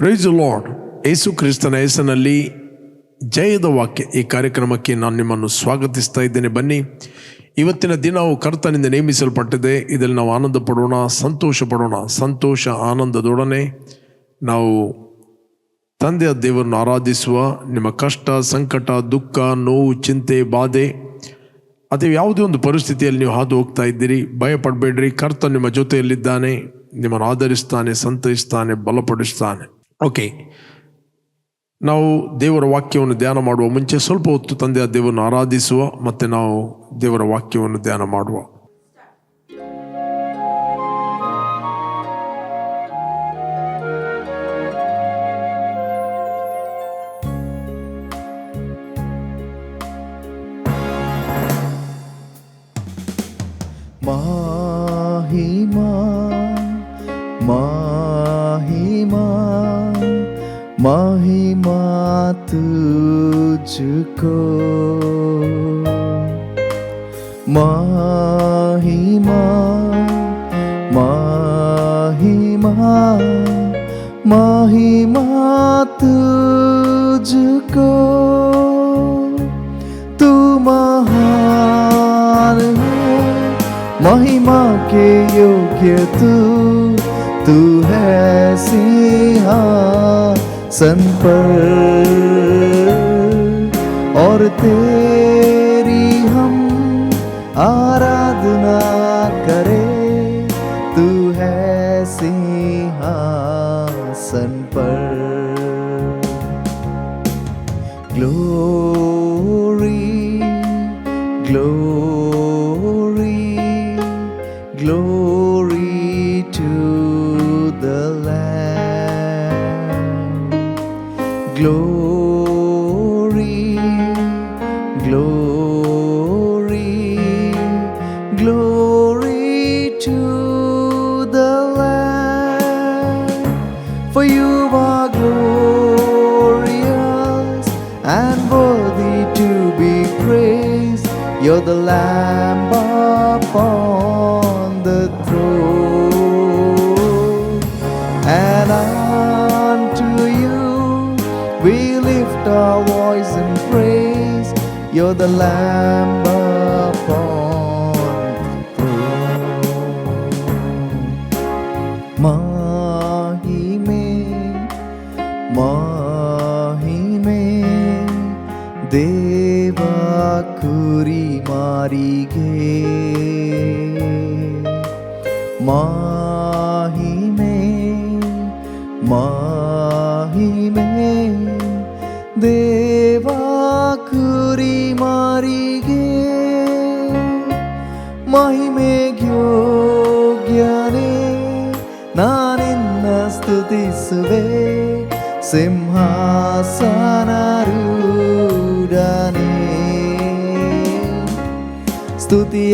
Price lord ಯೇಸು ಕ್ರಿಸ್ತನ ಹೆಸರಿನಲ್ಲಿ ಜಯದ ವಾಕ್ಯ. ಈ ಕಾರ್ಯಕ್ರಮಕ್ಕೆ ನಾನು ನಿಮ್ಮನ್ನು ಸ್ವಾಗತಿಸ್ತಾ ಇದ್ದೇನೆ. ಬನ್ನಿ, ಇವತ್ತಿನ ದಿನವು ಕರ್ತನಿಂದ ನೇಮಿಸಲ್ಪಟ್ಟಿದೆ. ಇದರಲ್ಲಿ ನಾವು ಆನಂದ ಪಡೋಣ ಸಂತೋಷ ಪಡೋಣ ಸಂತೋಷ ಆನಂದದೊಡನೆ ನಾವು ತಂದೆಯ ದೇವರನ್ನು ಆರಾಧಿಸುವ ನಿಮ್ಮ ಕಷ್ಟ, ಸಂಕಟ, ದುಃಖ, ನೋವು, ಚಿಂತೆ, ಬಾಧೆ ಅಥವಾ ಯಾವುದೇ ಒಂದು ಪರಿಸ್ಥಿತಿಯಲ್ಲಿ ನೀವು ಹಾದು ಹೋಗ್ತಾ ಇದ್ದೀರಿ. ಭಯ ಪಡಬೇಡ್ರಿ ಕರ್ತ ನಿಮ್ಮ ಜೊತೆಯಲ್ಲಿದ್ದಾನೆ. ನಿಮ್ಮನ್ನು ಆಧರಿಸ್ತಾನೆ, ಸಂತೈಸ್ತಾನೆ, ಬಲಪಡಿಸ್ತಾನೆ. ಓಕೆ. ನಾವು ದೇವರ ವಾಕ್ಯವನ್ನು ಧ್ಯಾನ ಮಾಡುವ ಮುಂಚೆ ಸ್ವಲ್ಪ ಹೊತ್ತು ತಂದೆಯ ದೇವರನ್ನು ಆರಾಧಿಸುವ ಮತ್ತು ನಾವು ದೇವರ ವಾಕ್ಯವನ್ನು ಧ್ಯಾನ ಮಾಡುವ. योग्य तू तू है सिंहासन पर। और तेरी The Lamb upon the throne, and unto you we lift our voice in praise. You're the Lamb ಮಾಹಿಮೆ ದೇವ ಕುರಿ ಮಾರಿಗೆ ಮಹಿಮೆಗ್ಯೋಗ್ಯನೇ ನಾನಿನ್ನ ಸ್ತುತಿಸುವೆ ಸಿಂಹಾಸನರೂಢನೇ ಸ್ತುತಿ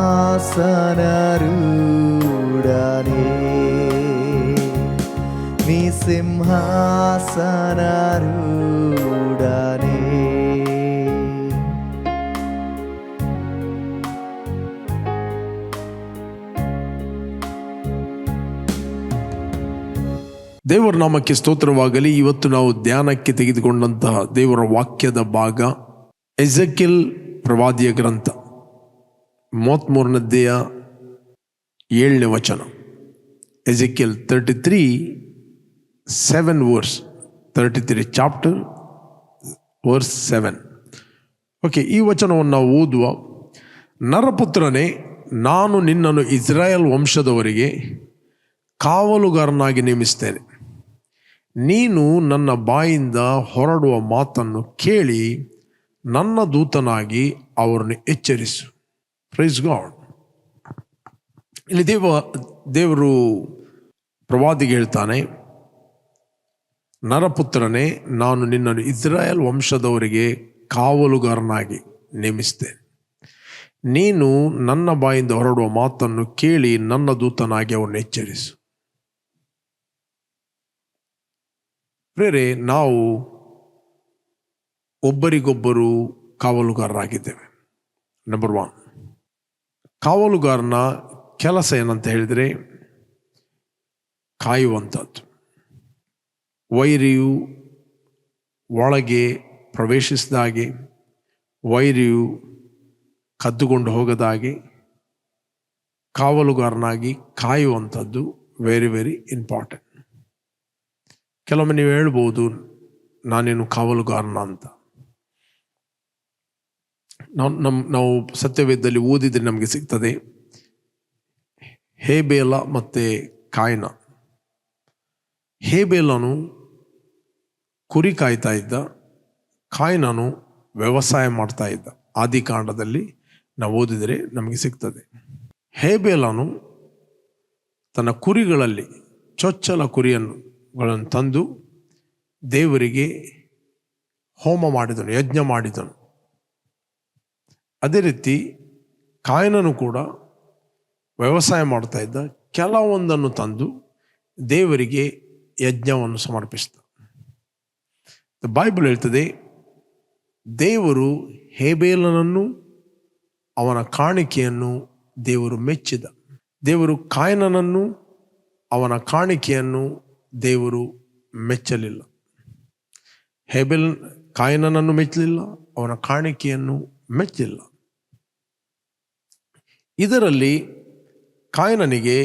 ಸಿಂಹಾಸನರೂಢನೇ. ನೀ ಸಿಂಹಾಸನರೂಢನೇ. ದೇವರ ನಾಮಕ್ಕೆ ಸ್ತೋತ್ರವಾಗಲಿ. ಇವತ್ತು ನಾವು ಧ್ಯಾನಕ್ಕೆ ತೆಗೆದುಕೊಂಡಂತಹ ದೇವರ ವಾಕ್ಯದ ಭಾಗ ಎಜಕಿಲ್ ಪ್ರವಾದಿಯ ಗ್ರಂಥ. ಮೂವತ್ತ್ಮೂರನೇದೆಯ ಏಳನೇ ವಚನ. Ezekiel thirty three seven verse thirty three chapter verse seven okay ಈ ವಚನವನ್ನು ನಾವು ಓದುವ. ನರಪುತ್ರನೇ, ನಾನು ನಿನ್ನನ್ನು ಇಸ್ರಾಯೇಲ್ ವಂಶದವರಿಗೆ ಕಾವಲುಗಾರನಾಗಿ ನೇಮಿಸ್ತೇನೆ ನೀನು ನನ್ನ ಬಾಯಿಂದ ಹೊರಡುವ ಮಾತನ್ನು ಕೇಳಿ ನನ್ನ ದೂತನಾಗಿ ಅವರನ್ನು ಎಚ್ಚರಿಸು. ಪ್ರೈಸ್ ಗಾಡ್ ಇಲ್ಲಿ ದೇವ, ದೇವರು ಪ್ರವಾದಿಗೆ ಹೇಳ್ತಾನೆ, ನರಪುತ್ರನೇ, ನಾನು ನಿನ್ನನ್ನು ಇಸ್ರಾಯೇಲ್ ವಂಶದವರಿಗೆ ಕಾವಲುಗಾರನಾಗಿ ನೇಮಿಸ್ತೇನೆ. ನೀನು ನನ್ನ ಬಾಯಿಂದ ಹೊರಡುವ ಮಾತನ್ನು ಕೇಳಿ ನನ್ನ ದೂತನಾಗಿ ಅವನು ಎಚ್ಚರಿಸು. ಪ್ರೇರೆ, ನಾವು ಒಬ್ಬರಿಗೊಬ್ಬರು ಕಾವಲುಗಾರರಾಗಿದ್ದೇವೆ. ನಂಬರ್ ಒನ್ ಕಾವಲುಗಾರನ ಕೆಲಸ ಏನಂತ ಹೇಳಿದರೆ ಕಾಯುವಂಥದ್ದು. ವೈರಿಯು ಒಳಗೆ ಪ್ರವೇಶಿಸಿದ ಹಾಗೆ, ವೈರಿಯು ಕದ್ದುಕೊಂಡು ಹೋಗದ ಹಾಗೆ ಕಾವಲುಗಾರನಾಗಿ ಕಾಯುವಂಥದ್ದು ವೆರಿ ವೆರಿ ಇಂಪಾರ್ಟೆಂಟ್ ಕೆಲವೊಮ್ಮೆ ನೀವು ಹೇಳ್ಬೋದು, ನಾನೇನು ಕಾವಲುಗಾರನ ಅಂತ. ನಾವು ನಮ್ಮ ನಾವು ಸತ್ಯವೇದದಲ್ಲಿ ಓದಿದರೆ ನಮಗೆ ಸಿಗ್ತದೆ. ಹೇಬೇಲ ಮತ್ತು ಕಾಯ್ನ. ಹೇಬೇಲನು ಕುರಿ ಕಾಯ್ತಾ ಇದ್ದ, ಕಾಯ್ನನು ವ್ಯವಸಾಯ ಮಾಡ್ತಾ ಇದ್ದ. ಆದಿಕಾಂಡದಲ್ಲಿ ನಾವು ಓದಿದರೆ ನಮಗೆ ಸಿಗ್ತದೆ. ಹೇಬೇಲನು ತನ್ನ ಕುರಿಗಳಲ್ಲಿ ಚೊಚ್ಚಲ ಕುರಿಯನ್ನು ತಂದು ದೇವರಿಗೆ ಹೋಮ ಮಾಡಿದನು, ಯಜ್ಞ ಮಾಡಿದನು. ಅದೇ ರೀತಿ ಕಾಯನನು ಕೂಡ ವ್ಯವಸಾಯ ಮಾಡ್ತಾ ಇದ್ದ ಕೆಲವೊಂದನ್ನು ತಂದು ದೇವರಿಗೆ ಯಜ್ಞವನ್ನು ಸಮರ್ಪಿಸಿದ. ಬೈಬಲ್ ಹೇಳ್ತದೆ, ದೇವರು ಹೇಬೇಲನನ್ನು ಅವನ ಕಾಣಿಕೆಯನ್ನು ದೇವರು ಮೆಚ್ಚಿದ. ದೇವರು ಕಾಯನನನ್ನು ಅವನ ಕಾಣಿಕೆಯನ್ನು ದೇವರು ಮೆಚ್ಚಲಿಲ್ಲ. ಹೇಬೆಲ್ ಕಾಯನನನ್ನು ಮೆಚ್ಚಲಿಲ್ಲ, ಅವನ ಕಾಣಿಕೆಯನ್ನು ಮೆಚ್ಚಲಿಲ್ಲ ಇದರಲ್ಲಿ ಕಾಯನನಿಗೆ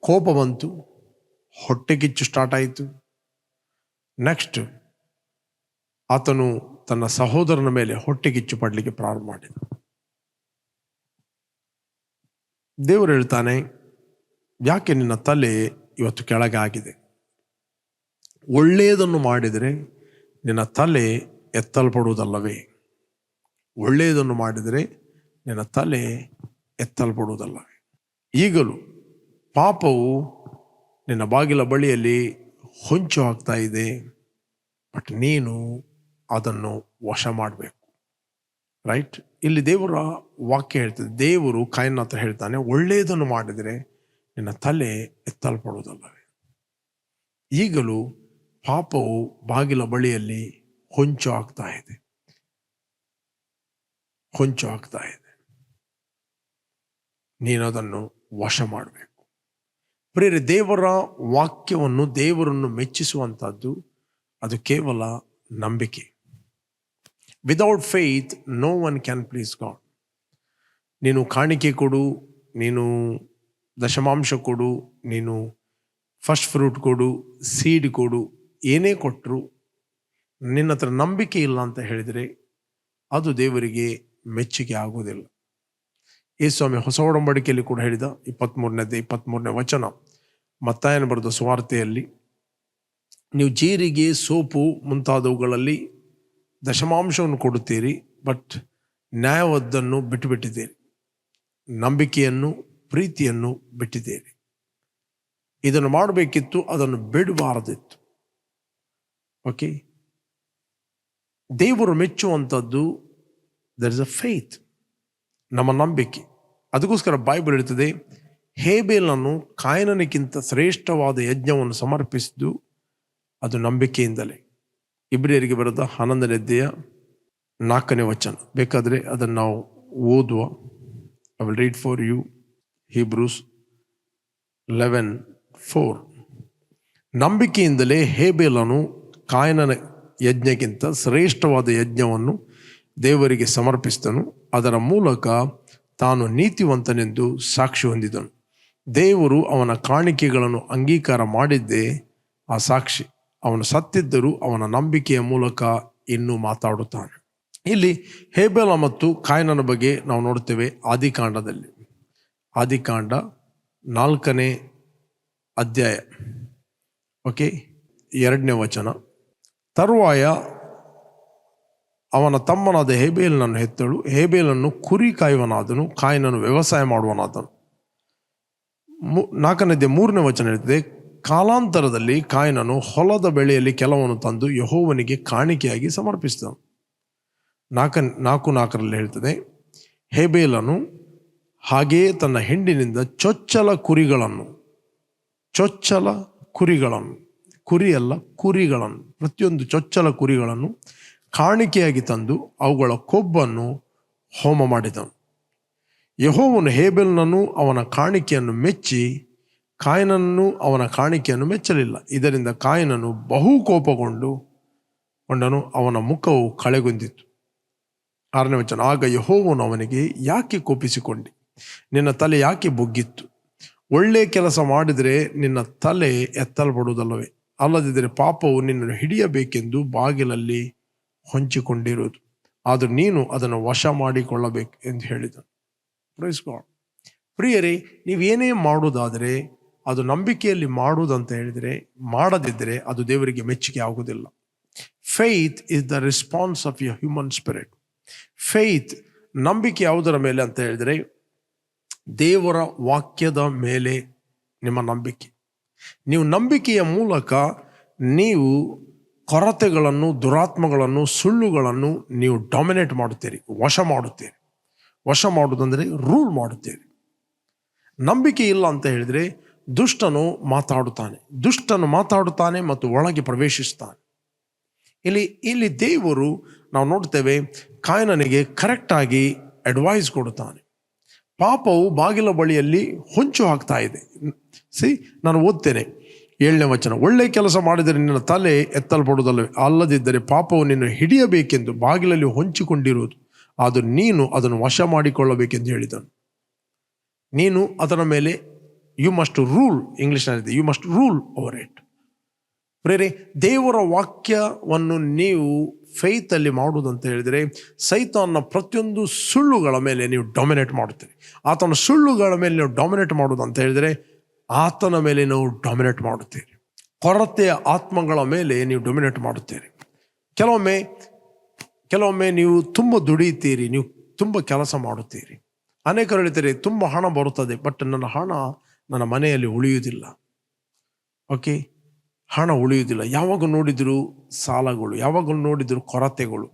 ಕೋಪ ಬಂತು, ಹೊಟ್ಟೆಕಿಚ್ಚು ಸ್ಟಾರ್ಟ್ ಆಯಿತು. ನೆಕ್ಸ್ಟ್ ಆತನು ತನ್ನ ಸಹೋದರನ ಮೇಲೆ ಹೊಟ್ಟೆ ಕಿಚ್ಚು ಪಡಲಿಕ್ಕೆ ಪ್ರಾರಂಭ ಮಾಡಿದ. ದೇವರು ಹೇಳ್ತಾನೆ, ಯಾಕೆ ನಿನ್ನ ತಲೆ ಇವತ್ತು ಕೆಳಗೆ ಆಗಿದೆ ಒಳ್ಳೆಯದನ್ನು ಮಾಡಿದರೆ ನಿನ್ನ ತಲೆ ಎತ್ತಲ್ಪಡುವುದಲ್ಲವೇ? ಒಳ್ಳೆಯದನ್ನು ಮಾಡಿದರೆ ನಿನ್ನ ತಲೆ ಎತ್ತಲ್ಪಡುವುದಲ್ಲವೇ ಈಗಲೂ ಪಾಪವು ನಿನ್ನ ಬಾಗಿಲ ಬಳಿಯಲ್ಲಿ ಹೊಂಚು ಹಾಕ್ತಾ ಇದೆ. ಬಟ್ ನೀನು ಅದನ್ನು ವಶ ಮಾಡಬೇಕು. ರೈಟ್? ಇಲ್ಲಿ ದೇವರ ವಾಕ್ಯ ಹೇಳ್ತದೆ. ದೇವರು ಕಾಯನ್ನ ಹತ್ರ ಹೇಳ್ತಾನೆ ಒಳ್ಳೆಯದನ್ನು ಮಾಡಿದರೆ ನಿನ್ನ ತಲೆ ಎತ್ತಲ್ಪಡುವುದಲ್ಲವೇ ಈಗಲೂ ಪಾಪವು ಬಾಗಿಲ ಬಳಿಯಲ್ಲಿ ಹೊಂಚು ಆಗ್ತಾ ಇದೆ. ಹೊಂಚು ಆಗ್ತಾ ಇದೆ. ನೀನು ಅದನ್ನು ವಶ ಮಾಡಬೇಕು ಪ್ರೇರೆ ದೇವರ ವಾಕ್ಯವನ್ನು ದೇವರನ್ನು ಮೆಚ್ಚಿಸುವಂಥದ್ದು ಅದು ಕೇವಲ ನಂಬಿಕೆ. Without faith no one can please God ನೀನು ಕಾಣಿಕೆ ಕೊಡು, ನೀನು ದಶಮಾಂಶ ಕೊಡು, ನೀನು ಫಸ್ಟ್ ಫ್ರೂಟ್ ಕೊಡು ಸೀಡ್ ಕೊಡು, ಏನೇ ಕೊಟ್ಟರು ನಿನ್ನ ಹತ್ರ ನಂಬಿಕೆ ಇಲ್ಲ ಅಂತ ಹೇಳಿದರೆ ಅದು ದೇವರಿಗೆ ಮೆಚ್ಚುಗೆ ಆಗುವುದಿಲ್ಲ ಈ ಸ್ವಾಮಿ ಹೊಸ ಒಡಂಬಡಿಕೆಯಲ್ಲಿ ಕೂಡ ಹೇಳಿದ ಇಪ್ಪತ್ತ್ಮೂರನೇದೇ ಇಪ್ಪತ್ತ್ಮೂರನೇ ವಚನ. ಮತ್ತಾಯನ ಬರೆದ ಸುವಾರ್ತೆಯಲ್ಲಿ, ನೀವು ಜೀರಿಗೆ, ಸೋಪು ಮುಂತಾದವುಗಳಲ್ಲಿ ದಶಮಾಂಶವನ್ನು ಕೊಡುತ್ತೀರಿ, ಬಟ್ ನ್ಯಾಯವದ್ದನ್ನು ಬಿಟ್ಟುಬಿಟ್ಟಿದ್ದೀರಿ. ನಂಬಿಕೆಯನ್ನು, ಪ್ರೀತಿಯನ್ನು ಬಿಟ್ಟಿದ್ದೀರಿ. ಇದನ್ನು ಮಾಡಬೇಕಿತ್ತು, ಅದನ್ನು ಬಿಡಬಾರದಿತ್ತು. ಓಕೆ ದೇವರು ಮೆಚ್ಚುವಂಥದ್ದು ದರ್ ಇಸ್ ಅ ಫೇತ್ ನಮ್ಮ ನಂಬಿಕೆ. ಅದಕ್ಕೋಸ್ಕರ ಬೈಬಲ್ ಹೇಳ್ತದೆ ಹೇಬೇಲನ್ನು ಕಾಯನನಿಗಿಂತ ಶ್ರೇಷ್ಠವಾದ ಯಜ್ಞವನ್ನು ಸಮರ್ಪಿಸಿದ್ದು ಅದು ನಂಬಿಕೆಯಿಂದಲೇ. ಇಬ್ರಿಯರಿಗೆ ಬರೆದ ಹನ್ನೊಂದನೇ ಅಧ್ಯಾಯ ನಾಲ್ಕನೇ ವಚನ. ಬೇಕಾದರೆ ಅದನ್ನು ನಾವು ಓದುವ. I will read for you Hebrews eleven four ನಂಬಿಕೆಯಿಂದಲೇ ಹೇಬೇಲನು ಕಾಯನನ ಯಜ್ಞಕ್ಕಿಂತ ಶ್ರೇಷ್ಠವಾದ ಯಜ್ಞವನ್ನು ದೇವರಿಗೆ ಸಮರ್ಪಿಸಿದನು. ಅದರ ಮೂಲಕ ತಾನು ನೀತಿವಂತನೆಂದು ಸಾಕ್ಷಿ ಹೊಂದಿದನು. ದೇವರು ಅವನ ಕಾಣಿಕೆಗಳನ್ನು ಅಂಗೀಕಾರ ಮಾಡಿದ್ದೇ ಆ ಸಾಕ್ಷಿ. ಅವನು ಸತ್ತಿದ್ದರೂ ಅವನ ನಂಬಿಕೆಯ ಮೂಲಕ ಇನ್ನೂ ಮಾತಾಡುತ್ತಾನೆ. ಇಲ್ಲಿ ಹೇಬೆಲ ಮತ್ತು ಕಾಯನನ ಬಗ್ಗೆ ನಾವು ನೋಡ್ತೇವೆ ಆದಿಕಾಂಡದಲ್ಲಿ. ಆದಿಕಾಂಡ ನಾಲ್ಕನೇ ಅಧ್ಯಾಯ. ಓಕೆ, ಎರಡನೇ ವಚನ. ತರುವಾಯ ಅವನ ತಮ್ಮನಾದ ಹೇಬೇಲನನ್ನು ಹೆತ್ತಳು. ಹೇಬೇಲನ್ನು ಕುರಿ ಕಾಯುವನಾದನು ಕಾಯನನು ವ್ಯವಸಾಯ ಮಾಡುವನಾದನು. ಮು, ನಾಲ್ಕನೇದೇ ಮೂರನೇ ವಚನ ಹೇಳ್ತದೆ, ಕಾಲಾಂತರದಲ್ಲಿ ಕಾಯನನು ಹೊಲದ ಬೆಳೆಯಲ್ಲಿ ಕೆಲವನ್ನು ತಂದು ಯಹೋವನಿಗೆ ಕಾಣಿಕೆಯಾಗಿ ಸಮರ್ಪಿಸಿದನು. ನಾಲ್ಕ, ನಾಲ್ಕು ನಾಲ್ಕರಲ್ಲಿ ಹೇಳ್ತದೆ, ಹೇಬೇಲನು ಹಾಗೆಯೇ ತನ್ನ ಹೆಂಡಿನಿಂದ ಚೊಚ್ಚಲ ಕುರಿಗಳನ್ನು ಚೊಚ್ಚಲ ಕುರಿಗಳನ್ನು, ಕುರಿಯಲ್ಲ ಕುರಿಗಳನ್ನು, ಪ್ರತಿಯೊಂದು ಚೊಚ್ಚಲ ಕುರಿಗಳನ್ನು ಕಾಣಿಕೆಯಾಗಿ ತಂದು ಅವುಗಳ ಕೊಬ್ಬನ್ನು ಹೋಮ ಮಾಡಿದನು. ಯಹೋವನು ಹೇಬೆಲ್ನನ್ನು ಅವನ ಕಾಣಿಕೆಯನ್ನು ಮೆಚ್ಚಿ ಕಾಯನನ್ನು ಅವನ ಕಾಣಿಕೆಯನ್ನು ಮೆಚ್ಚಲಿಲ್ಲ. ಇದರಿಂದ ಕಾಯನನು ಬಹು ಕೋಪಗೊಂಡು ಕೊಂಡನು, ಅವನ ಮುಖವು ಕಳೆಗೊಂದಿತ್ತು ಆರನೇ ವಚನ, ಆಗ ಯಹೋವನು ಅವನಿಗೆ, ಯಾಕೆ ಕೋಪಿಸಿಕೊಂಡಿ? ನಿನ್ನ ತಲೆ ಯಾಕೆ ಬುಗ್ಗಿತ್ತು? ಒಳ್ಳೆ ಕೆಲಸ ಮಾಡಿದರೆ ನಿನ್ನ ತಲೆ ಎತ್ತಲ್ಪಡುವುದಲ್ಲವೇ? ಅಲ್ಲದಿದ್ದರೆ ಪಾಪವು ನಿನ್ನನ್ನು ಹಿಡಿಯಬೇಕೆಂದು ಬಾಗಿಲಲ್ಲಿ ಹೊಂಚಿಕೊಂಡಿರುವುದು. ಆದರೆ ನೀನು ಅದನ್ನು ವಶ ಮಾಡಿಕೊಳ್ಳಬೇಕು ಎಂದು ಹೇಳಿದನು. ಪ್ರೈಸ್ ಗಾಡ್ ಪ್ರಿಯರೇ, ನೀವೇನೇ ಮಾಡುವುದಾದರೆ, ಅದು ನಂಬಿಕೆಯಲ್ಲಿ ಮಾಡುವುದಂತ ಹೇಳಿದರೆ, ಮಾಡದಿದ್ದರೆ ಅದು ದೇವರಿಗೆ ಮೆಚ್ಚುಗೆ ಆಗುವುದಿಲ್ಲ. Faith is the response of the human spirit faith ನಂಬಿಕೆ ಯಾವುದರ ಮೇಲೆ ಅಂತ ಹೇಳಿದರೆ, ದೇವರ ವಾಕ್ಯದ ಮೇಲೆ ನಿಮ್ಮ ನಂಬಿಕೆ. ನೀವು ನಂಬಿಕೆಯ ಮೂಲಕ ನೀವು ಕೊರತೆಗಳನ್ನು, ದುರಾತ್ಮಗಳನ್ನು, ಸುಳ್ಳುಗಳನ್ನು ನೀವು ಡಾಮಿನೇಟ್ ಮಾಡುತ್ತೀರಿ, ವಶ ಮಾಡುತ್ತೀರಿ. ವಶ ಮಾಡುವುದಂದರೆ ರೂಲ್ ಮಾಡುತ್ತೀರಿ. ನಂಬಿಕೆ ಇಲ್ಲ ಅಂತ ಹೇಳಿದರೆ ದುಷ್ಟನು ಮಾತಾಡುತ್ತಾನೆ. ದುಷ್ಟನು ಮಾತಾಡುತ್ತಾನೆ ಮತ್ತು ಒಳಗೆ ಪ್ರವೇಶಿಸ್ತಾನೆ. ಇಲ್ಲಿ ಇಲ್ಲಿ ದೇವರು ನಾವು ನೋಡ್ತೇವೆ ಕಾಯನನಿಗೆ ಕರೆಕ್ಟಾಗಿ ಅಡ್ವೈಸ್ ಕೊಡುತ್ತಾನೆ. ಪಾಪವು ಬಾಗಿಲ ಬಳಿಯಲ್ಲಿ ಹೊಂಚು ಹಾಕ್ತಾ ಇದೆ. ಸಿ ನಾನು ಓದ್ತೇನೆ. ಏಳನೇ ವಚನ, ಒಳ್ಳೆ ಕೆಲಸ ಮಾಡಿದರೆ ನಿನ್ನ ತಲೆ ಎತ್ತಲ್ಪಡುವುದಲ್ಲ ಅಲ್ಲದಿದ್ದರೆ ಪಾಪವು ನಿನ್ನ ಹಿಡಿಯಬೇಕೆಂದು ಬಾಗಿಲಲ್ಲಿ ಹೊಂಚಿಕೊಂಡಿರುವುದು. ಅದು ನೀನು ಅದನ್ನು ವಶ ಮಾಡಿಕೊಳ್ಳಬೇಕೆಂದು ಹೇಳಿದನು. ನೀನು ಅದರ ಮೇಲೆ you must rule ಇಂಗ್ಲೀಷ್ನಲ್ಲಿದೆ you must rule over it ಪ್ರೇರೆ, ದೇವರ ವಾಕ್ಯವನ್ನು ನೀವು ಫೈತಲ್ಲಿ ಮಾಡುವುದಂತ ಹೇಳಿದರೆ, ಸೈತಾನ್ನ ಪ್ರತಿಯೊಂದು ಸುಳ್ಳುಗಳ ಮೇಲೆ ನೀವು ಡಾಮಿನೇಟ್ ಮಾಡುತ್ತೀರಿ. ಆತನ ಸುಳ್ಳುಗಳ ಮೇಲೆ ನೀವು ಡಾಮಿನೇಟ್ ಅಂತ ಹೇಳಿದರೆ ಆತನ ಮೇಲೆ ನಾವು ಡಾಮಿನೇಟ್ ಮಾಡುತ್ತೀರಿ ಕೊರತೆಯ ಆತ್ಮಗಳ ಮೇಲೆ ನೀವು ಡೊಮಿನೇಟ್ ಮಾಡುತ್ತೀರಿ ಕೆಲವೊಮ್ಮೆ ಕೆಲವೊಮ್ಮೆ ನೀವು ತುಂಬ ದುಡಿಯುತ್ತೀರಿ, ನೀವು ತುಂಬ ಕೆಲಸ ಮಾಡುತ್ತೀರಿ. ಅನೇಕರು ಹೇಳ್ತೀರಿ, ತುಂಬ ಹಣ ಬರುತ್ತದೆ ಬಟ್ ನನ್ನ ಹಣ ನನ್ನ ಮನೆಯಲ್ಲಿ ಉಳಿಯುವುದಿಲ್ಲ. ಓಕೆ ಹಣ ಉಳಿಯುವುದಿಲ್ಲ. ಯಾವಾಗ ನೋಡಿದ್ರು ಸಾಲಗಳು, ಯಾವಾಗ ನೋಡಿದ್ರು ಕೊರತೆಗಳು.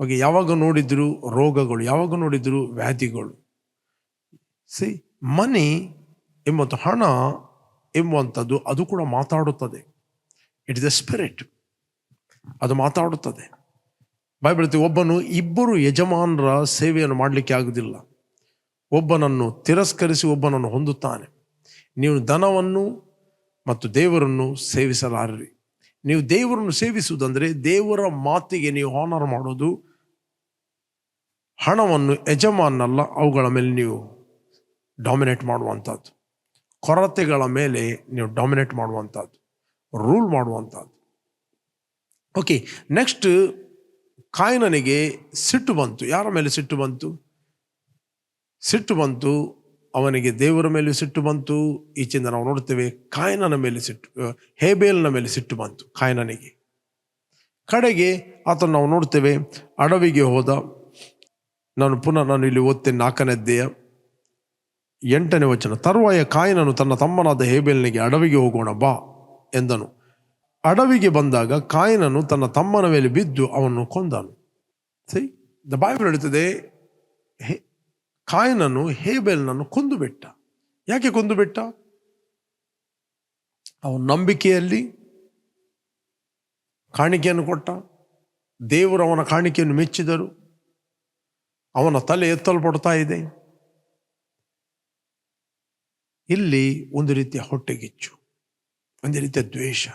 ಓಕೆ ಯಾವಾಗ ನೋಡಿದ್ರು ರೋಗಗಳು, ಯಾವಾಗ ನೋಡಿದ್ರು ವ್ಯಾಧಿಗಳು. ಸಿ ಮನಿ ಎಂಬತ್ತು ಹಣ ಎಂಬುವಂಥದ್ದು ಅದು ಕೂಡ ಮಾತಾಡುತ್ತದೆ. ಇಟ್ ಇಸ್ ದ ಸ್ಪಿರಿಟ್ ಅದು ಮಾತಾಡುತ್ತದೆ. ಹೇಳ್ತೀವಿ, ಒಬ್ಬನು ಇಬ್ಬರು ಯಜಮಾನರ ಸೇವೆಯನ್ನು ಮಾಡಲಿಕ್ಕೆ ಆಗುವುದಿಲ್ಲ. ಒಬ್ಬನನ್ನು ತಿರಸ್ಕರಿಸಿ ಒಬ್ಬನನ್ನು ಹೊಂದುತ್ತಾನೆ. ನೀವು ಧನವನ್ನು ಮತ್ತು ದೇವರನ್ನು ಸೇವಿಸಲಾರರಿ. ನೀವು ದೇವರನ್ನು ಸೇವಿಸುವುದಂದರೆ ದೇವರ ಮಾತಿಗೆ ನೀವು ಹಾನರ್ ಮಾಡೋದು ಹಣವನ್ನು ಯಜಮಾನಲ್ಲ ಅವುಗಳ ಮೇಲೆ ನೀವು ಡಾಮಿನೇಟ್ ಮಾಡುವಂಥದ್ದು. ಕೊರತೆಗಳ ಮೇಲೆ ನೀವು ಡಾಮಿನೇಟ್ ಮಾಡುವಂಥದ್ದು ರೂಲ್ ಮಾಡುವಂಥದ್ದು. ಓಕೆ ನೆಕ್ಸ್ಟ್ ಕಾಯಿನನಿಗೆ ಸಿಟ್ಟು ಬಂತು. ಯಾರ ಮೇಲೆ ಸಿಟ್ಟು ಬಂತು? ಸಿಟ್ಟು ಬಂತು, ಅವನಿಗೆ ದೇವರ ಮೇಲೆ ಸಿಟ್ಟು ಬಂತು. ಈಚಿಂದ ನಾವು ನೋಡ್ತೇವೆ ಕಾಯನನ ಮೇಲೆ ಸಿಟ್ಟು ಹೇಬೇಲ್ನ ಮೇಲೆ ಸಿಟ್ಟು ಬಂತು, ಕಾಯನನಿಗೆ. ಕಡೆಗೆ ಆತನು ನಾವು ನೋಡ್ತೇವೆ ಅಡವಿಗೆ ಹೋದ. ನಾನು ಪುನಃ ನಾನು ಇಲ್ಲಿ ಓದ್ತೇನೆ ನಾಲ್ಕನೇದ್ದೆಯ ಎಂಟನೇ ವಚನ, ತರುವಾಯ ಕಾಯನನು ತನ್ನ ತಮ್ಮನಾದ ಹೇಬೆಲ್ನಿಗೆ ಅಡವಿಗೆ ಹೋಗೋಣ ಬಾ ಎಂದನು. ಅಡವಿಗೆ ಬಂದಾಗ ಕಾಯನನು ತನ್ನ ತಮ್ಮನ ಮೇಲೆ ಬಿದ್ದು ಅವನು ಕೊಂದನು. ಸರಿ ದ ಬೈಬಲ್ ಹೇಳುತ್ತದೆ ಹೇ, ಕಾಯನನು ಹೇಬೆಲ್ನನ್ನು ಕೊಂದು ಬಿಟ್ಟ ಯಾಕೆ ಕೊಂದು ಬಿಟ್ಟ ಅವನ ನಂಬಿಕೆಯಲ್ಲಿ ಕಾಣಿಕೆಯನ್ನು ಕೊಟ್ಟ. ದೇವರು ಅವನ ಕಾಣಿಕೆಯನ್ನು ಮೆಚ್ಚಿದರು. ಅವನ ತಲೆ ಎತ್ತಲ್ಪಡ್ತಾ ಇದೆ. ಇಲ್ಲಿ ಒಂದು ರೀತಿಯ ಹೊಟ್ಟೆಗಿಚ್ಚು, ಒಂದು ರೀತಿಯ ದ್ವೇಷ,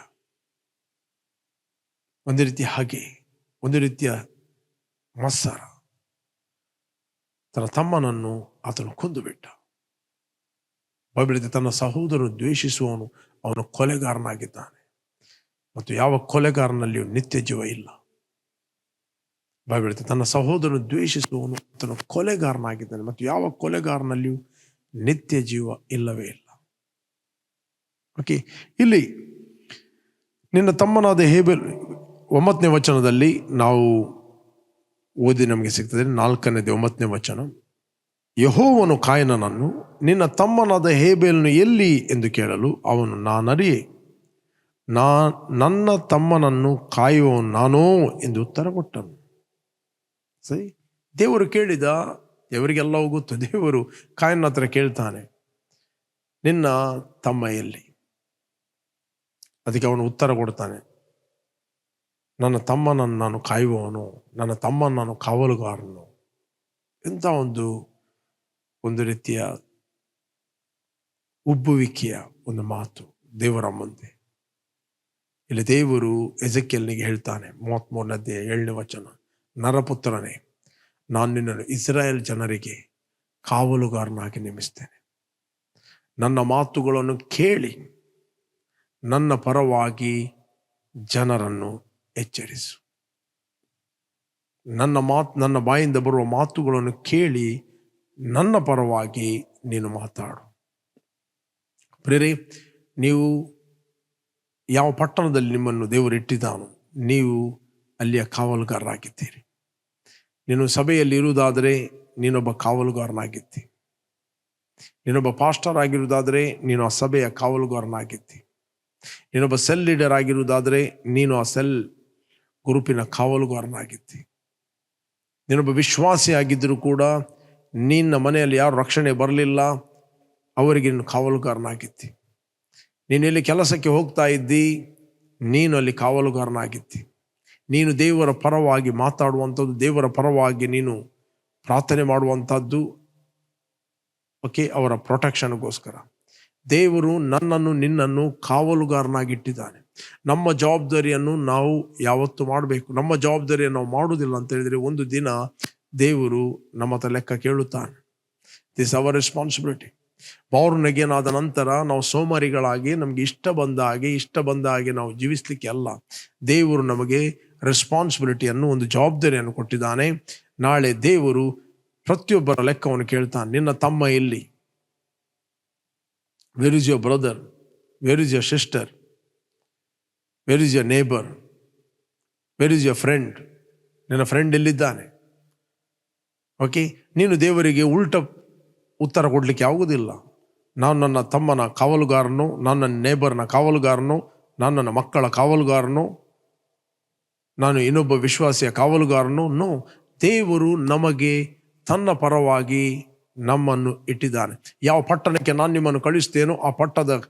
ಒಂದು ರೀತಿಯ ಹಗೆ, ಒಂದು ರೀತಿಯ ಮತ್ಸರ ತನ್ನ ತಮ್ಮನನ್ನು ಆತನು ಕೊಂದು ಬಿಟ್ಟ ಬೈಬಿಳಿದ ತನ್ನ ಸಹೋದರನು ದ್ವೇಷಿಸುವವನು, ಅವನು ಕೊಲೆಗಾರನಾಗಿದ್ದಾನೆ. ಮತ್ತು ಯಾವ ಕೊಲೆಗಾರನಲ್ಲಿಯೂ ನಿತ್ಯ ಜೀವ ಇಲ್ಲ. ಬೈಬಲ್ ತನ್ನ ಸಹೋದರನು ದ್ವೇಷಿಸುವವನು, ಆತನು ಕೊಲೆಗಾರನಾಗಿದ್ದಾನೆ. ಮತ್ತು ಯಾವ ಕೊಲೆಗಾರನಲ್ಲಿಯೂ ನಿತ್ಯ ಜೀವ ಇಲ್ಲವೇ ಇಲ್ಲ. ಓಕೆ ಇಲ್ಲಿ ನಿನ್ನ ತಮ್ಮನಾದ ಹೇಬೆಲ್ ಒಂಬತ್ತನೇ ವಚನದಲ್ಲಿ ನಾವು ಓದಿ ನಮಗೆ ಸಿಗ್ತದೆ, ನಾಲ್ಕನೇದು ಒಂಬತ್ತನೇ ವಚನ. ಯಹೋವನು ಕಾಯನನನ್ನು, ನಿನ್ನ ತಮ್ಮನಾದ ಹೇಬೇಲ್ನು ಎಲ್ಲಿ ಎಂದು ಕೇಳಲು ಅವನು ನಾನರಿಯೇ? ನಾ, ನನ್ನ ತಮ್ಮನನ್ನು ಕಾಯುವ ನಾನೋ ಎಂದು ಉತ್ತರ ಕೊಟ್ಟನು. ಸರಿ ದೇವರು ಕೇಳಿದ ದೇವರಿಗೆಲ್ಲವೂ ಗೊತ್ತು. ದೇವರು ಕಾಯನ ಹತ್ರ ಕೇಳ್ತಾನೆ, ನಿನ್ನ ತಮ್ಮ ಎಲ್ಲಿ? ಅದಕ್ಕೆ ಅವನು ಉತ್ತರ ಕೊಡ್ತಾನೆ, ನನ್ನ ತಮ್ಮನನ್ನು ನಾನು ಕಾಯುವವನು, ನನ್ನ ತಮ್ಮನ ನಾನು ಕಾವಲುಗಾರನು. ಇಂಥ ಒಂದು ಒಂದು ರೀತಿಯ ಉಬ್ಬುವಿಕೆಯ ಒಂದು ಮಾತು ದೇವರ ಮುಂದೆ. ಇಲ್ಲಿ ದೇವರು ಎಜಕೆಲ್ನಿಗೆ ಹೇಳ್ತಾನೆ, ಮೂವತ್ಮೂರನೇ ಏಳನೇ ವಚನ, ನರಪುತ್ರನೇ ನಾನು ನಿನ್ನನ್ನು ಇಸ್ರಾಯೇಲ್ ಜನರಿಗೆ ಕಾವಲುಗಾರನಾಗಿ ನೇಮಿಸ್ತೇನೆ. ನನ್ನ ಮಾತುಗಳನ್ನು ಕೇಳಿ ನನ್ನ ಪರವಾಗಿ ಜನರನ್ನು ಎಚ್ಚರಿಸು. ನನ್ನ ಮಾತು, ನನ್ನ ಬಾಯಿಂದ ಬರುವ ಮಾತುಗಳನ್ನು ಕೇಳಿ ನನ್ನ ಪರವಾಗಿ ನೀನು ಮಾತಾಡು. ಪ್ರೇರೇ ನೀವು ಯಾವ ಪಟ್ಟಣದಲ್ಲಿ ನಿಮ್ಮನ್ನು ದೇವರು ಇಟ್ಟಿದ್ದಾನೋ ನೀವು ಅಲ್ಲಿಯ ಕಾವಲುಗಾರರಾಗಿದ್ದೀರಿ. ನೀನು ಸಭೆಯಲ್ಲಿ ಇರುವುದಾದರೆ ನೀನೊಬ್ಬ ಕಾವಲುಗಾರನಾಗಿತ್ತಿ ನೀನೊಬ್ಬ ಪಾಸ್ಟರ್ ಆಗಿರುವುದಾದರೆ ನೀನು ಆ ಸಭೆಯ ಕಾವಲುಗಾರನಾಗಿತ್ತಿ ನೀನೊಬ್ಬ ಸೆಲ್ ಲೀಡರ್ ಆಗಿರುವುದಾದರೆ ನೀನು ಆ ಸೆಲ್ ಗ್ರೂಪಿನ ಕಾವಲುಗಾರನಾಗಿತ್ತಿ ನೀನೊಬ್ಬ ವಿಶ್ವಾಸಿ ಆಗಿದ್ದರೂ ಕೂಡ ನಿನ್ನ ಮನೆಯಲ್ಲಿ ಯಾರು ರಕ್ಷಣೆ ಬರಲಿಲ್ಲ, ಅವರಿಗೆ ನೀನು ಕಾವಲುಗಾರನಾಗಿತ್ತಿ ನೀನು ಇಲ್ಲಿ ಕೆಲಸಕ್ಕೆ ಹೋಗ್ತಾ ಇದ್ದಿ, ನೀನು ಅಲ್ಲಿ ಕಾವಲುಗಾರನಾಗಿದ್ದಿ. ನೀನು ದೇವರ ಪರವಾಗಿ ಮಾತಾಡುವಂಥದ್ದು, ದೇವರ ಪರವಾಗಿ ನೀನು ಪ್ರಾರ್ಥನೆ ಮಾಡುವಂಥದ್ದು, ಓಕೆ, ಅವರ ಪ್ರೊಟೆಕ್ಷನ್ಗೋಸ್ಕರ. ದೇವರು ನನ್ನನ್ನು, ನಿನ್ನನ್ನು ಕಾವಲುಗಾರನಾಗಿಟ್ಟಿದ್ದಾನೆ. ನಮ್ಮ ಜವಾಬ್ದಾರಿಯನ್ನು ನಾವು ಯಾವತ್ತು ಮಾಡಬೇಕು. ನಮ್ಮ ಜವಾಬ್ದಾರಿಯನ್ನು ನಾವು ಮಾಡುವುದಿಲ್ಲ ಅಂತ ಹೇಳಿದ್ರೆ ಒಂದು ದಿನ ದೇವರು ನಮ್ಮ ಹತ್ರ ಲೆಕ್ಕ ಕೇಳುತ್ತಾನೆ. ದಿಸ್ ಅವರ್ ರೆಸ್ಪಾನ್ಸಿಬಿಲಿಟಿ ಬೌರ್ನಗೇನಾದ ನಂತರ ನಾವು ಸೋಮಾರಿಗಳಾಗಿ ನಮಗೆ ಇಷ್ಟ ಬಂದ ಹಾಗೆ, ಇಷ್ಟ ಬಂದ ಹಾಗೆ ನಾವು ಜೀವಿಸಲಿಕ್ಕೆ ಅಲ್ಲ. ದೇವರು ನಮಗೆ ರೆಸ್ಪಾನ್ಸಿಬಿಲಿಟಿಯನ್ನು ಒಂದು ಜವಾಬ್ದಾರಿಯನ್ನು ಕೊಟ್ಟಿದ್ದಾನೆ. ನಾಳೆ ದೇವರು ಪ್ರತಿಯೊಬ್ಬರ ಲೆಕ್ಕವನ್ನು ಕೇಳ್ತಾನೆ, ನಿನ್ನ ತಮ್ಮ ಎಲ್ಲಿ? Where is your brother where is your sister where is your neighbour where is your friend ನಿನ್ನ ಫ್ರೆಂಡ್ ಎಲ್ಲಿದ್ದಾನೆ? ಓಕೆ ನೀನು ದೇವರಿಗೆ ಉಲ್ಟ ಉತ್ತರ ಕೊಡಲಿಕ್ಕೆ ಆಗುವುದಿಲ್ಲ ನಾನು ನನ್ನ ತಮ್ಮನ ಕಾವಲುಗಾರನು, ನಾನು ನನ್ನ ನೇಬರ್ನ ಕಾವಲುಗಾರನು, ನಾನು ನನ್ನ ಮಕ್ಕಳ ಕಾವಲುಗಾರನು ನಾನು ಇನ್ನೊಬ್ಬ ವಿಶ್ವಾಸಿಯ ಕಾವಲುಗಾರನು. ನೋ, ದೇವರು ನಮಗೆ ತನ್ನ ಪರವಾಗಿ ನಮ್ಮನ್ನು ಇಟ್ಟಿದ್ದಾನೆ. ಯಾವ ಪಟ್ಟಣಕ್ಕೆ ನಾನು ನಿಮ್ಮನ್ನು ಕಳಿಸ್ತೇನೋ ಆ ಪಟ್ಟದ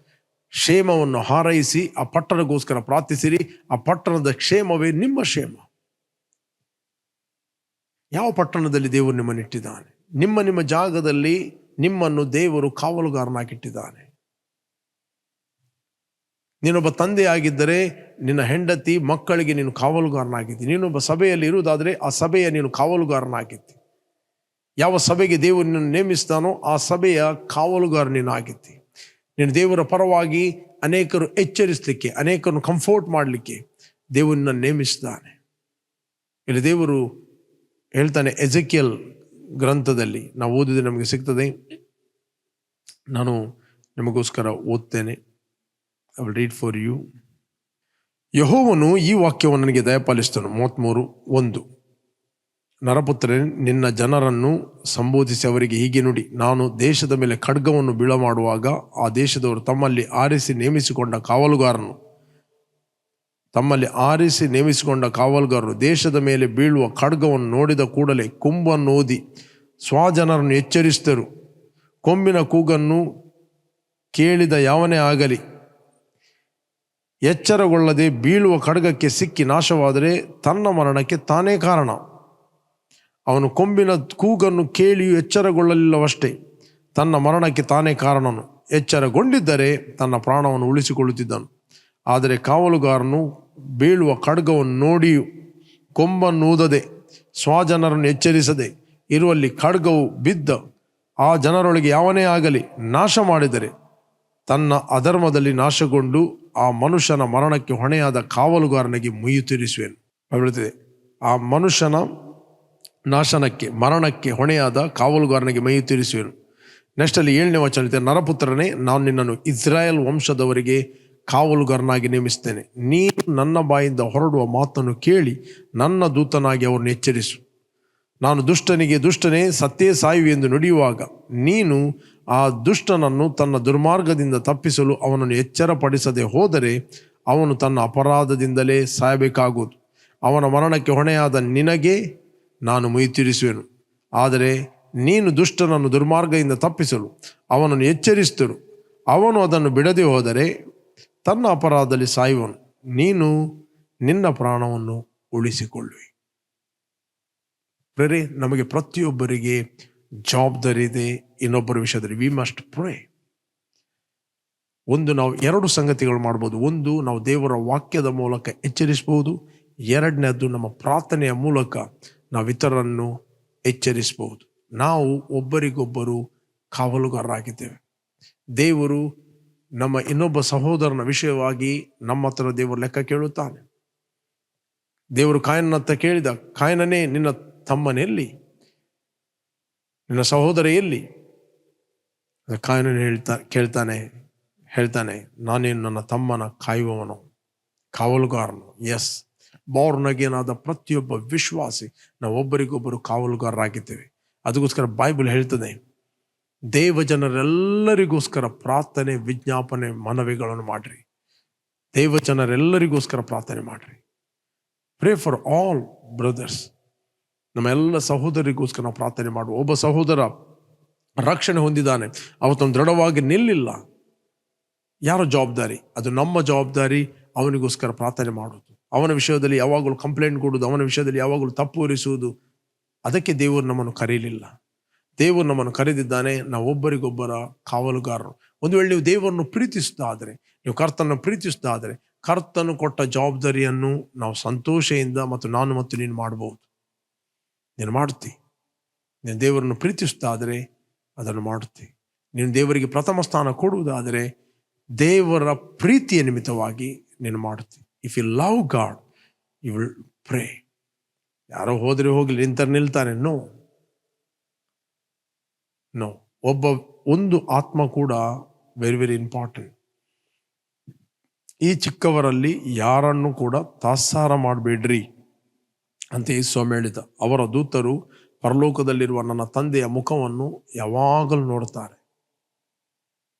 ಕ್ಷೇಮವನ್ನು ಹಾರೈಸಿ, ಆ ಪಟ್ಟಣಗೋಸ್ಕರ ಪ್ರಾರ್ಥಿಸಿರಿ, ಆ ಪಟ್ಟಣದ ಕ್ಷೇಮವೇ ನಿಮ್ಮ ಕ್ಷೇಮ. ಯಾವ ಪಟ್ಟಣದಲ್ಲಿ ದೇವರು ನಿಮ್ಮನ್ನು ಇಟ್ಟಿದ್ದಾನೆ? ನಿಮ್ಮ ನಿಮ್ಮ ಜಾಗದಲ್ಲಿ ನಿಮ್ಮನ್ನು ದೇವರು ಕಾವಲುಗಾರನಾಗಿಟ್ಟಿದ್ದಾನೆ ನೀನೊಬ್ಬ ತಂದೆಯಾಗಿದ್ದರೆ ನಿನ್ನ ಹೆಂಡತಿ ಮಕ್ಕಳಿಗೆ ನೀನು ಕಾವಲುಗಾರನಾಗಿದ್ದಿ. ನೀನೊಬ್ಬ ಸಭೆಯಲ್ಲಿ ಇರುವುದಾದರೆ ಆ ಸಭೆಯ ನೀನು ಕಾವಲುಗಾರನಾಗಿದ್ದಿ. ಯಾವ ಸಭೆಗೆ ದೇವರು ನಿನ್ನನ್ನು ನೇಮಿಸ್ತಾನೋ ಆ ಸಭೆಯ ಕಾವಲುಗಾರ ನೀನು ಆಗಿದ್ದಿ ನೀನು ದೇವರ ಪರವಾಗಿ ಅನೇಕರು ಎಚ್ಚರಿಸಲಿಕ್ಕೆ, ಅನೇಕರನ್ನು ಕಂಫರ್ಟ್ ಮಾಡಲಿಕ್ಕೆ ದೇವರನ್ನ ನೇಮಿಸಿದ್ದಾನೆ ಇಲ್ಲಿ ದೇವರು ಹೇಳ್ತಾನೆ ಎಜಕಿಯಲ್ ಗ್ರಂಥದಲ್ಲಿ, ನಾವು ಓದಿದ್ರೆ ನಮಗೆ ಸಿಗ್ತದೆ. ನಾನು ನಿಮಗೋಸ್ಕರ ಓದ್ತೇನೆ. I will read for you ಯಹೋವನು ಈ ವಾಕ್ಯವನ್ನು ನನಗೆ ದಯಪಾಲಿಸಿದನು. ಮೂವತ್ತ್ಮೂರು ಒಂದು. ನರಪುತ್ರನೇ ನಿನ್ನ ಜನರನ್ನು ಸಂಬೋಧಿಸಿ ಅವರಿಗೆ ಹೀಗೆ ನುಡಿ. ನಾನು ದೇಶದ ಮೇಲೆ ಖಡ್ಗವನ್ನು ಬೀಳ ಮಾಡುವಾಗ ಆ ದೇಶದವರು ತಮ್ಮಲ್ಲಿ ಆರಿಸಿ ನೇಮಿಸಿಕೊಂಡ ಕಾವಲುಗಾರನು. ತಮ್ಮಲ್ಲಿ ಆರಿಸಿ ನೇಮಿಸಿಕೊಂಡ ಕಾವಲುಗಾರರು ದೇಶದ ಮೇಲೆ ಬೀಳುವ ಖಡ್ಗವನ್ನು ನೋಡಿದ ಕೂಡಲೇ ಕೊಂಬನ್ನು ಓದಿ ಸ್ವಜನರನ್ನು ಎಚ್ಚರಿಸಿದರು. ಕೊಂಬಿನ ಕೂಗನ್ನು ಕೇಳಿದ ಯಾವನೇ ಆಗಲಿ ಎಚ್ಚರಗೊಳ್ಳದೆ ಬೀಳುವ ಖಡ್ಗಕ್ಕೆ ಸಿಕ್ಕಿ ನಾಶವಾದರೆ ತನ್ನ ಮರಣಕ್ಕೆ ತಾನೇ ಕಾರಣ. ಅವನು ಕೊಂಬಿನ ಕೂಗನ್ನು ಕೇಳಿಯೂ ಎಚ್ಚರಗೊಳ್ಳಲಿಲ್ಲವಷ್ಟೇ, ತನ್ನ ಮರಣಕ್ಕೆ ತಾನೇ ಕಾರಣನು. ಎಚ್ಚರಗೊಂಡಿದ್ದರೆ ತನ್ನ ಪ್ರಾಣವನ್ನು ಉಳಿಸಿಕೊಳ್ಳುತ್ತಿದ್ದನು. ಆದರೆ ಕಾವಲುಗಾರನು ಬೀಳುವ ಖಡ್ಗವನ್ನು ನೋಡಿಯೂ ಕೊಂಬನ್ನೂದದೆ, ಸ್ವಜನರನ್ನು ಎಚ್ಚರಿಸದೆ ಇರುವಲ್ಲಿ ಖಡ್ಗವು ಬಿದ್ದ, ಆ ಜನರೊಳಗೆ ಯಾವನೇ ಆಗಲಿ ನಾಶ ಮಾಡಿದರೆ ತನ್ನ ಅಧರ್ಮದಲ್ಲಿ ನಾಶಗೊಂಡು ಆ ಮನುಷ್ಯನ ಮರಣಕ್ಕೆ ಹೊಣೆಯಾದ ಕಾವಲುಗಾರನಿಗೆ ಮುಯ್ಯು ತೀರಿಸುವೆನು. ಹೇಳ್ತಿದೆ ಆ ಮನುಷ್ಯನ ನಾಶನಕ್ಕೆ, ಮರಣಕ್ಕೆ ಹೊಣೆಯಾದ ಕಾವಲುಗಾರನಿಗೆ ಮೈಯು ತೀರಿಸುವೆನು. ನೆಕ್ಸ್ಟ್ ಅಲ್ಲಿ ಏಳನೇ ವಚನ ನರಪುತ್ರನೇ, ನಾನು ನಿನ್ನನ್ನು ಇಸ್ರಾಯೇಲ್ ವಂಶದವರಿಗೆ ಕಾವಲುಗಾರನಾಗಿ ನೇಮಿಸ್ತೇನೆ ನೀನು ನನ್ನ ಬಾಯಿಂದ ಹೊರಡುವ ಮಾತನ್ನು ಕೇಳಿ ನನ್ನ ದೂತನಾಗಿ ಅವರನ್ನು ಎಚ್ಚರಿಸು. ನಾನು ದುಷ್ಟನಿಗೆ ದುಷ್ಟನೇ ಸತ್ತೇ ಸಾಯುವೆ ಎಂದು ನುಡಿಯುವಾಗ ನೀನು ಆ ದುಷ್ಟನನ್ನು ತನ್ನ ದುರ್ಮಾರ್ಗದಿಂದ ತಪ್ಪಿಸಲು ಅವನನ್ನು ಎಚ್ಚರಪಡಿಸದೆ ಹೋದರೆ ಅವನು ತನ್ನ ಅಪರಾಧದಿಂದಲೇ ಸಾಯಬೇಕಾಗುವುದು. ಅವನ ಮರಣಕ್ಕೆ ಹೊಣೆಯಾದ ನಿನಗೆ ನಾನು ಮುಯ್ತಿರಿಸುವೆನು ಆದರೆ ನೀನು ದುಷ್ಟನನ್ನು ದುರ್ಮಾರ್ಗದಿಂದ ತಪ್ಪಿಸಲು ಅವನನ್ನು ಎಚ್ಚರಿಸಿದರು. ಅವನು ಅದನ್ನು ಬಿಡದೆ ಹೋದರೆ ತನ್ನ ಅಪರಾಧದಲ್ಲಿ ಸಾಯುವನು. ನೀನು ನಿನ್ನ ಪ್ರಾಣವನ್ನು ಉಳಿಸಿಕೊಳ್ಳುವೆ. ಪ್ರೇರೆ, ನಮಗೆ ಪ್ರತಿಯೊಬ್ಬರಿಗೆ ಜವಾಬ್ದಾರಿ ಇದೆ ಇನ್ನೊಬ್ಬರ ವಿಷಯದಲ್ಲಿ. ವಿ ಮಸ್ಟ್ ಪ್ರೇ ಒಂದು ನಾವು ಎರಡು ಸಂಗತಿಗಳು ಮಾಡ್ಬೋದು. ಒಂದು, ನಾವು ದೇವರ ವಾಕ್ಯದ ಮೂಲಕ ಎಚ್ಚರಿಸಬಹುದು. ಎರಡನೇದು, ನಮ್ಮ ಪ್ರಾರ್ಥನೆಯ ಮೂಲಕ ನಾವು ಇತರರನ್ನು ಎಚ್ಚರಿಸಬಹುದು. ನಾವು ಒಬ್ಬರಿಗೊಬ್ಬರು ಕಾವಲುಗಾರರಾಗಿದ್ದೇವೆ. ದೇವರು ನಮ್ಮ ಇನ್ನೊಬ್ಬ ಸಹೋದರನ ವಿಷಯವಾಗಿ ನಮ್ಮ ಹತ್ರ ದೇವರು ಲೆಕ್ಕ ಕೇಳುತ್ತಾನೆ. ದೇವರು ಕಾಯನತ್ತ ಕೇಳಿದ, ಕಾಯನನೇ ನಿನ್ನ ತಮ್ಮನೆಲ್ಲಿ ನಿನ್ನ ಸಹೋದರ ಎಲ್ಲಿ? ಕಾಯನ ಹೇಳ್ತಾ, ಕೇಳ್ತಾನೆ, ಹೇಳ್ತಾನೆ, ನಾನೇನು ನನ್ನ ತಮ್ಮನ ಕಾಯುವವನು, ಕಾವಲುಗಾರನು? ಎಸ್ ಬಾರ್ನಗೇನಾದ ಪ್ರತಿಯೊಬ್ಬ ವಿಶ್ವಾಸಿ, ನಾವು ಒಬ್ಬರಿಗೊಬ್ಬರು ಕಾವಲುಗಾರರಾಗಿದ್ದೇವೆ. ಅದಕ್ಕೋಸ್ಕರ ಬೈಬಲ್ ಹೇಳ್ತದೆ, ದೇವ ಜನರೆಲ್ಲರಿಗೋಸ್ಕರ ಪ್ರಾರ್ಥನೆ, ವಿಜ್ಞಾಪನೆ, ಮನವಿಗಳನ್ನು ಮಾಡ್ರಿ. ದೇವ ಜನರೆಲ್ಲರಿಗೋಸ್ಕರ ಪ್ರಾರ್ಥನೆ ಮಾಡ್ರಿ. ಪ್ರೇ ಫಾರ್ ಆಲ್ ಬ್ರದರ್ಸ್ ನಮ್ಮ ಎಲ್ಲ ಸಹೋದರಿಗೋಸ್ಕರ ನಾವು ಪ್ರಾರ್ಥನೆ ಮಾಡುವ. ಒಬ್ಬ ಸಹೋದರ ರಕ್ಷಣೆ ಹೊಂದಿದ್ದಾನೆ. ಅವತ್ತೊಂದು ದೃಢವಾಗಿ ನಿಲ್ಲಿಲ್ಲ. ಯಾರ ಜವಾಬ್ದಾರಿ? ಅದು ನಮ್ಮ ಜವಾಬ್ದಾರಿ. ಅವನಿಗೋಸ್ಕರ ಪ್ರಾರ್ಥನೆ ಮಾಡುವುದು. ಅವನ ವಿಷಯದಲ್ಲಿ ಯಾವಾಗಲೂ ಕಂಪ್ಲೇಂಟ್ ಕೊಡುವುದು, ಅವನ ವಿಷಯದಲ್ಲಿ ಯಾವಾಗಲೂ ತಪ್ಪು ಹೊರಿಸುವುದು ಅದಕ್ಕೆ ದೇವರು ನಮ್ಮನ್ನು ಕರೀಲಿಲ್ಲ. ದೇವರು ನಮ್ಮನ್ನು ಕರೆದಿದ್ದಾನೆ. ನಾವು ಒಬ್ಬರಿಗೊಬ್ಬರ ಕಾವಲುಗಾರರು. ಒಂದು ವೇಳೆ ನೀವು ದೇವರನ್ನು ಪ್ರೀತಿಸುತ್ತಾದರೆ, ನೀವು ಕರ್ತನ ಪ್ರೀತಿಸುತ್ತಾದರೆ, ಕರ್ತನು ಕೊಟ್ಟ ಜವಾಬ್ದಾರಿಯನ್ನು ನಾವು ಸಂತೋಷದಿಂದ ಮತ್ತು ನಾನು ಮತ್ತು ನೀನು ಮಾಡಬಹುದು. ನೀನು ಮಾಡುತ್ತಿ. ನೀನು ದೇವರನ್ನು ಪ್ರೀತಿಸುತ್ತಾದರೆ ಅದನ್ನು ಮಾಡುತ್ತಿ. ನೀನು ದೇವರಿಗೆ ಪ್ರಥಮ ಸ್ಥಾನ ಕೊಡುವುದಾದರೆ ದೇವರ ಪ್ರೀತಿಯ ನಿಮಿತ್ತವಾಗಿ ನೀನು ಮಾಡುತ್ತಿ. If you love God you will pray ಯಾರೋ ಹೋದರೆ ಹೋಗಲಿ, ನಿಂತರ ನಿಲ್ತಾನೆ. ನೋ ನೋ ಒಬ್ಬ, ಒಂದು ಆತ್ಮ ಕೂಡ ವೆರಿ ವೆರಿ ಇಂಪಾರ್ಟೆಂಟ್ ಈ ಚಿಕ್ಕವರಲ್ಲಿ ಯಾರನ್ನು ಕೂಡ ತಾತ್ಸಾರ ಮಾಡಬೇಡ್ರಿ. ಅಂತ ಈ ಸ್ವಾಮಿ ಹೇಳಿದ, ಅವರ ದೂತರು ಪರಲೋಕದಲ್ಲಿರುವ ನನ್ನ ತಂದೆಯ ಮುಖವನ್ನು ಯಾವಾಗಲೂ ನೋಡುತ್ತಾರೆ.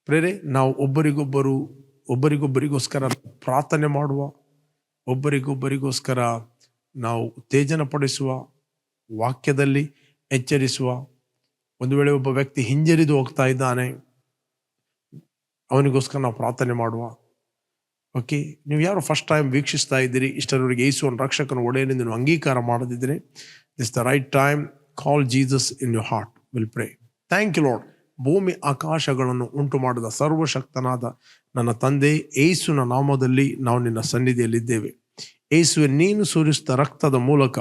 ಪ್ರೇರೆ, ನಾವು ಒಬ್ಬರಿಗೊಬ್ಬರು, ಒಬ್ಬರಿಗೊಬ್ಬರಿಗೋಸ್ಕರ ಪ್ರಾರ್ಥನೆ ಮಾಡುವ, ಒಬ್ಬರಿಗೊಬ್ಬರಿಗೋಸ್ಕರ ನಾವು ಉತ್ತೇಜನ ಪಡಿಸುವ ವಾಕ್ಯದಲ್ಲಿ ಎಚ್ಚರಿಸುವ, ಒಂದು ವೇಳೆ ಒಬ್ಬ ವ್ಯಕ್ತಿ ಹಿಂಜರಿದು ಹೋಗ್ತಾ ಇದ್ದಾನೆ, ಅವನಿಗೋಸ್ಕರ ನಾವು ಪ್ರಾರ್ಥನೆ ಮಾಡುವ. ಓಕೆ, ನೀವು ಯಾರು ಫಸ್ಟ್ ಟೈಮ್ ವೀಕ್ಷಿಸ್ತಾ ಇದ್ದೀರಿ, ಇಷ್ಟರವರೆಗೆ ಏಸುವನ್ ರಕ್ಷಕನ ಒಡೆಯನ್ನು ನೀವು ಅಂಗೀಕಾರ ಮಾಡದಿದ್ದರೆ this the right time call Jesus in you heart will pray thank you Lord ಭೂಮಿ ಆಕಾಶಗಳನ್ನು ಉಂಟು ಮಾಡಿದ ಸರ್ವಶಕ್ತನಾದ ನನ್ನ ತಂದೆ ಏಸುನ ನಾಮದಲ್ಲಿ ನಾವು ನಿನ್ನ ಸನ್ನಿಧಿಯಲ್ಲಿದ್ದೇವೆ. ಏಸುವೆ ನೀನು ಸುರಿಸಿದ ರಕ್ತದ ಮೂಲಕ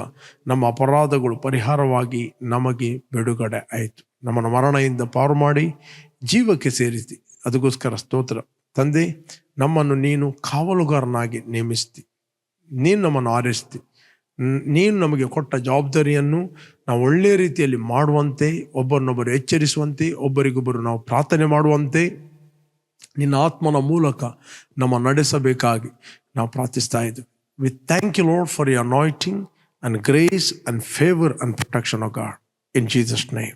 ನಮ್ಮ ಅಪರಾಧಗಳು ಪರಿಹಾರವಾಗಿ ನಮಗೆ ಬಿಡುಗಡೆ ಆಯಿತು. ನಮ್ಮನ್ನು ಮರಣದಿಂದ ಪಾರು ಮಾಡಿ, ಜೀವಕ್ಕೆ ಸೇರಿಸಿ. ಅದಕ್ಕೋಸ್ಕರ ಸ್ತೋತ್ರ. ತಂದೆ, ನಮ್ಮನ್ನು ನೀನು ಕಾವಲುಗಾರನಾಗಿ ನೇಮಿಸ್ತಿ. ನೀನು ನಮ್ಮನ್ನು ಆರಿಸ್ತಿ. ನೀನು ನಮಗೆ ಕೊಟ್ಟ ಜವಾಬ್ದಾರಿಯನ್ನು ನಾವು ಒಳ್ಳೆಯ ರೀತಿಯಲ್ಲಿ ಮಾಡುವಂತೆ, ಒಬ್ಬರನ್ನೊಬ್ಬರು ಎಚ್ಚರಿಸುವಂತೆ, ಒಬ್ಬರಿಗೊಬ್ಬರು ನಾವು ಪ್ರಾರ್ಥನೆ ಮಾಡುವಂತೆ, ನಿನ್ನ ಆತ್ಮನ ಮೂಲಕ ನಮ್ಮ ನಡೆಸಬೇಕಾಗಿ ನಾವು ಪ್ರಾರ್ಥಿಸ್ತಾ ಇದ್ದೇವೆ. We thank you Lord for your anointing and grace and favour and protection of God in Jesus name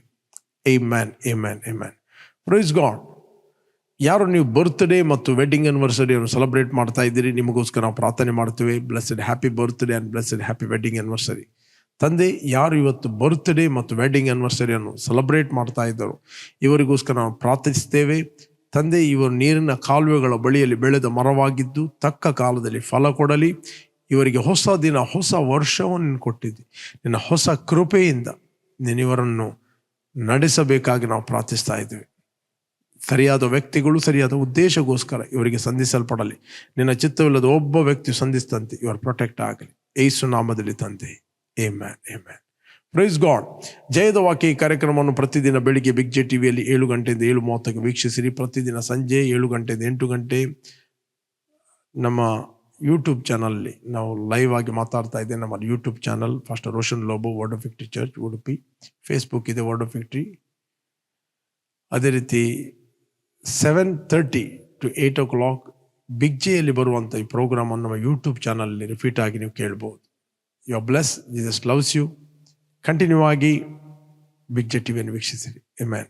amen amen amen praise God ಯಾರು ನೀವು ಬರ್ತ್ಡೇ ಮತ್ತು ವೆಡ್ಡಿಂಗ್ ಆನಿವರ್ಸರಿಯನ್ನು ಸೆಲೆಬ್ರೇಟ್ ಮಾಡ್ತಾ ಇದ್ದೀರಿ, ನಿಮಗೋಸ್ಕರ ನಾವು ಪ್ರಾರ್ಥನೆ ಮಾಡ್ತೇವೆ. Blessed happy birthday and blessed happy wedding anniversary ತಂದೆ, ಯಾರು ಇವತ್ತು ಬರ್ತ್ಡೇ ಮತ್ತು ವೆಡ್ಡಿಂಗ್ ಆ್ಯನಿವರ್ಸರಿಯನ್ನು ಸೆಲೆಬ್ರೇಟ್ ಮಾಡ್ತಾ ಇದ್ದರು, ಇವರಿಗೋಸ್ಕರ ನಾವು ಪ್ರಾರ್ಥಿಸ್ತೇವೆ. ತಂದೆ, ಇವರು ನೀರಿನ ಕಾಲುವೆಗಳ ಬಳಿಯಲ್ಲಿ ಬೆಳೆದ ಮರವಾಗಿದ್ದು, ತಕ್ಕ ಕಾಲದಲ್ಲಿ ಫಲ ಕೊಡಲಿ. ಇವರಿಗೆ ಹೊಸ ದಿನ, ಹೊಸ ವರ್ಷವನ್ನು ಕೊಟ್ಟಿದ್ದೆ. ನಿನ್ನ ಹೊಸ ಕೃಪೆಯಿಂದ ನೀನು ಇವರನ್ನು ನಡೆಸಬೇಕಾಗಿ ನಾವು ಪ್ರಾರ್ಥಿಸ್ತಾ ಇದ್ದೇವೆ. ಸರಿಯಾದ ವ್ಯಕ್ತಿಗಳು, ಸರಿಯಾದ ಉದ್ದೇಶಗೋಸ್ಕರ ಇವರಿಗೆ ಸಂಧಿಸಲ್ಪಡಲಿ. ನಿನ್ನ ಚಿತ್ತವಿಲ್ಲದ ಒಬ್ಬ ವ್ಯಕ್ತಿ ಸಂಧಿಸಿದಂತೆ ಇವರು ಪ್ರೊಟೆಕ್ಟ್ ಆಗಲಿ. ಏಸು ನಾಮದಲ್ಲಿ ತಂದೆ. ಏ ಮ್ಯಾನ್ ಏ ಮ್ಯಾನ್ ಪ್ರೈಸ್ ಗಾಡ್ ಜಯದ ವಾಕ್ಯ ಈ ಕಾರ್ಯಕ್ರಮವನ್ನು ಪ್ರತಿದಿನ ಬೆಳಿಗ್ಗೆ ಬಿಗ್ ಜೆ ಟಿವಿಯಲ್ಲಿ ಏಳು ಗಂಟೆಯಿಂದ ಏಳು ಮೂವತ್ತಕ್ಕೆ ವೀಕ್ಷಿಸಿರಿ. ಪ್ರತಿದಿನ ಸಂಜೆ ಏಳು ಗಂಟೆಯಿಂದ ಎಂಟು ಗಂಟೆ ನಮ್ಮ ಯೂಟ್ಯೂಬ್ ಚಾನಲ್ಲಿ ನಾವು ಲೈವ್ ಆಗಿ ಮಾತಾಡ್ತಾ ಇದ್ದೇವೆ. ನಮ್ಮ YouTube channel first Roshan Lobo word of church Udupi Facebook ಇದೆ ವರ್ಡ್ ಆಫ್ ಅದೇ ರೀತಿ seven thirty to eight o'clock big ಜೆಯಲ್ಲಿ ಬರುವಂಥ ಈ ಪ್ರೋಗ್ರಾಮನ್ನು ನಮ್ಮ ಯೂಟ್ಯೂಬ್ ಚಾನಲಲ್ಲಿ ರಿಪೀಟ್ ಆಗಿ ನೀವು ಕೇಳ್ಬೋದು. You are bless Jesus loves you continue ಆಗಿ ಬಿಗ್ ಜೆ ಟಿವಿಯನ್ನು ವೀಕ್ಷಿಸಿರಿ. A man